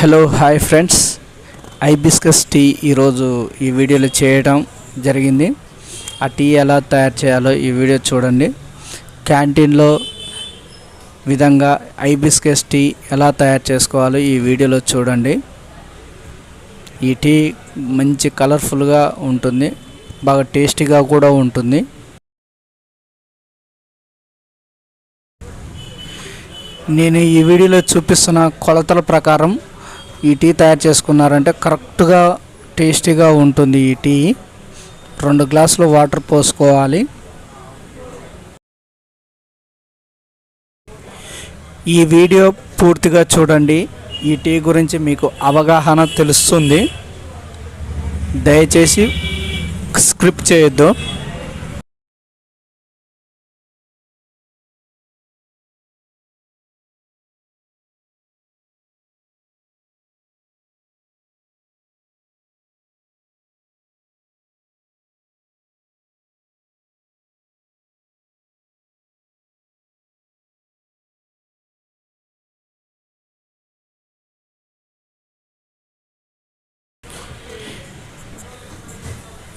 Hello hi friends hibiscus tea ఈరోజు ఈ వీడియోలో చేయడం జరిగింది. ఆ టీ ఎలా తయారు చేయాలో ఈ వీడియో చూడండి. క్యాంటీన్లో విధంగా ఐబిస్కస్ టీ ఎలా తయారు చేసుకోవాలో ఈ వీడియోలో చూడండి. ఈ టీ మంచి కలర్ఫుల్గా ఉంటుంది. బాగా టేస్టీగా కూడా ఉంటుంది. నేను ఈ వీడియోలో చూపిస్తున్న కొలతల ప్రకారం ఈ టీ తయారు చేసుకున్నారంటే కరెక్ట్గా టేస్టీగా ఉంటుంది ఈ టీ. రెండు గ్లాసులు వాటర్ పోసుకోవాలి. ఈ వీడియో పూర్తిగా చూడండి. ఈ టీ గురించి మీకు అవగాహన తెలుస్తుంది. దయచేసి స్క్రిప్ట్ చేయొద్దు.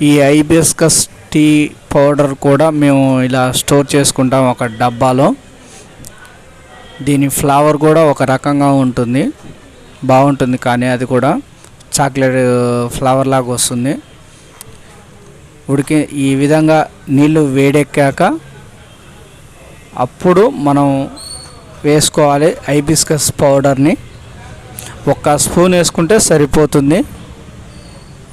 ఈ ఐబిస్కస్ టీ పౌడర్ కూడా మేము ఇలా స్టోర్ చేసుకుంటాం ఒక డబ్బాలో. దీని ఫ్లేవర్ కూడా ఒక రకంగా ఉంటుంది. బాగుంటుంది కానీ అది కూడా చాక్లెట్ ఫ్లేవర్ లాగా వస్తుంది. ఉడికి ఈ విధంగా నీళ్ళు వేడెక్కాక అప్పుడు మనం వేసుకోవాలి ఐబిస్కస్ పౌడర్ని. ఒక స్పూన్ వేసుకుంటే సరిపోతుంది.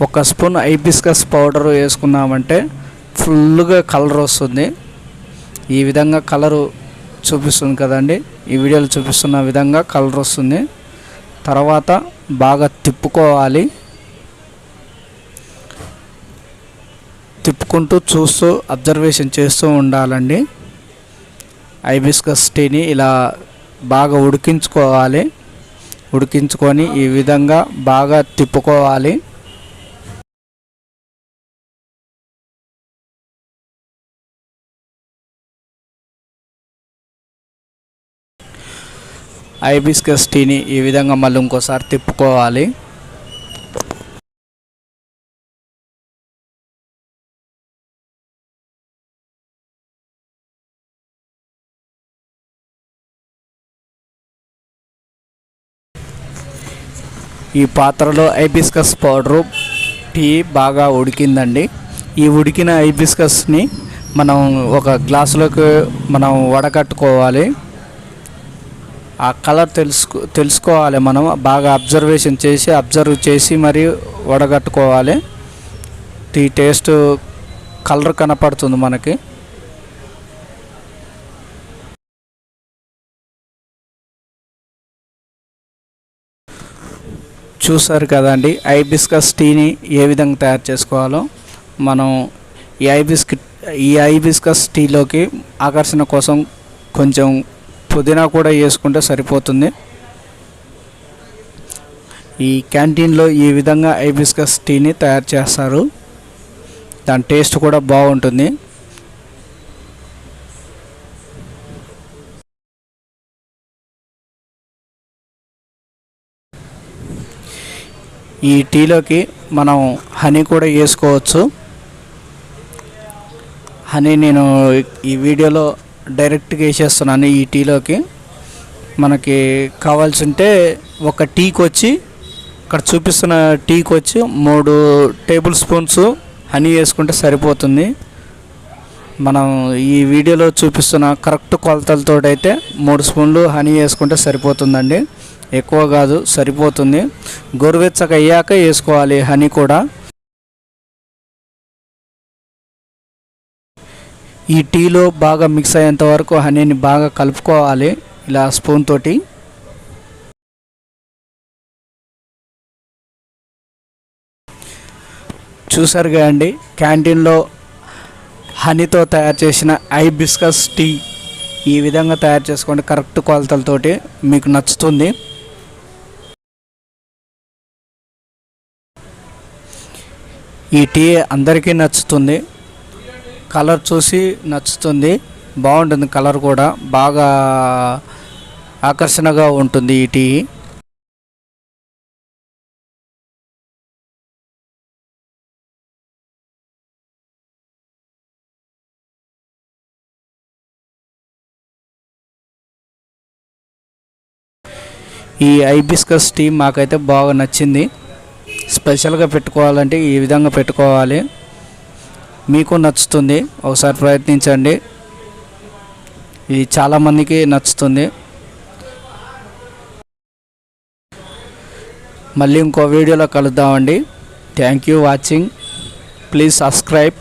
ఒక స్పూన్ ఐబిస్కస్ పౌడర్ వేసుకున్నామంటే ఫుల్గా కలర్ వస్తుంది. ఈ విధంగా కలరు చూపిస్తుంది కదండి. ఈ వీడియోలో చూపిస్తున్న విధంగా కలర్ వస్తుంది. తర్వాత బాగా తిప్పుకోవాలి. తిప్పుకుంటూ చూస్తూ అబ్జర్వేషన్ చేస్తూ ఉండాలండి. ఐబిస్కస్ టీని ఇలా బాగా ఉడికించుకోవాలి. ఉడికించుకొని ఈ విధంగా బాగా తిప్పుకోవాలి. ఐబిస్కస్ టీని ఈ విధంగా మళ్ళీ ఇంకోసారి తిప్పుకోవాలి. ఈ పాత్రలో ఐబిస్కస్ పౌడరు టీ బాగా ఉడికిందండి. ఈ ఉడికిన ఐబిస్కస్ని మనం ఒక గ్లాసులోకి మనం వడకట్టుకోవాలి. ఆ కలర్ తెలుసుకో తెలుసుకోవాలి మనం. బాగా అబ్జర్వేషన్ చేసి అబ్జర్వ్ చేసి మరి వడగట్టుకోవాలి. టీ టేస్ట్ కలర్ కనపడుతుంది మనకి. చూసారు కదండి ఐబిస్కస్ టీని ఏ విధంగా తయారు చేసుకోవాలో. మనం ఈ ఐబిస్క్ ఈ ఐబిస్కస్ టీలోకి ఆకర్షణ కోసం కొంచెం పుదీనా కూడా వేసుకుంటే సరిపోతుంది. ఈ క్యాంటీన్లో ఈ విధంగా ఐబిస్కస్ టీని తయారు చేస్తారు. దాని టేస్ట్ కూడా బాగుంటుంది. ఈ టీలోకి మనం హనీ కూడా వేసుకోవచ్చు. హనీ నేను ఈ వీడియోలో డైరెక్ట్గా వేసేస్తున్నాను ఈ టీలోకి. మనకి కావాల్సి ఉంటే ఒక టీకి వచ్చి ఇక్కడ చూపిస్తున్న టీకి వచ్చి మూడు టేబుల్ స్పూన్స్ హనీ వేసుకుంటే సరిపోతుంది. మనం ఈ వీడియోలో చూపిస్తున్న కరెక్ట్ కొలతలతో అయితే మూడు స్పూన్లు హనీ వేసుకుంటే సరిపోతుందండి. ఎక్కువ కాదు సరిపోతుంది. గోరువెచ్చగా అయ్యాక వేసుకోవాలి హనీ కూడా. ఈ టీలో బాగా మిక్స్ అయ్యేంత వరకు హనీని బాగా కలుపుకోవాలి. ఇలా స్పూన్ తోటి. చూసారుగా అండి క్యాంటీన్లో హనీతో తయారు చేసిన ఐబిస్కస్ టీ ఈ విధంగా తయారు చేసుకోండి కరెక్ట్ కొలతలతోటి మీకు నచ్చుతుంది. ఈ టీ అందరికీ నచ్చుతుంది. కలర్ చూసి నచ్చుతుంది. బాగుంటుంది కలర్ కూడా. బాగా ఆకర్షణగా ఉంటుంది ఈ టీ. ఈ ఐబిస్కస్ టీ మాకైతే బాగా నచ్చింది. స్పెషల్గా పెట్టుకోవాలంటే ఈ విధంగా పెట్టుకోవాలి. మీకు నచ్చుతుంది. ఒకసారి ప్రయత్నించండి. ఇది చాలామందికి నచ్చుతుంది. మళ్ళీ ఇంకో వీడియోలో కలుద్దామండి. Thank you watching please subscribe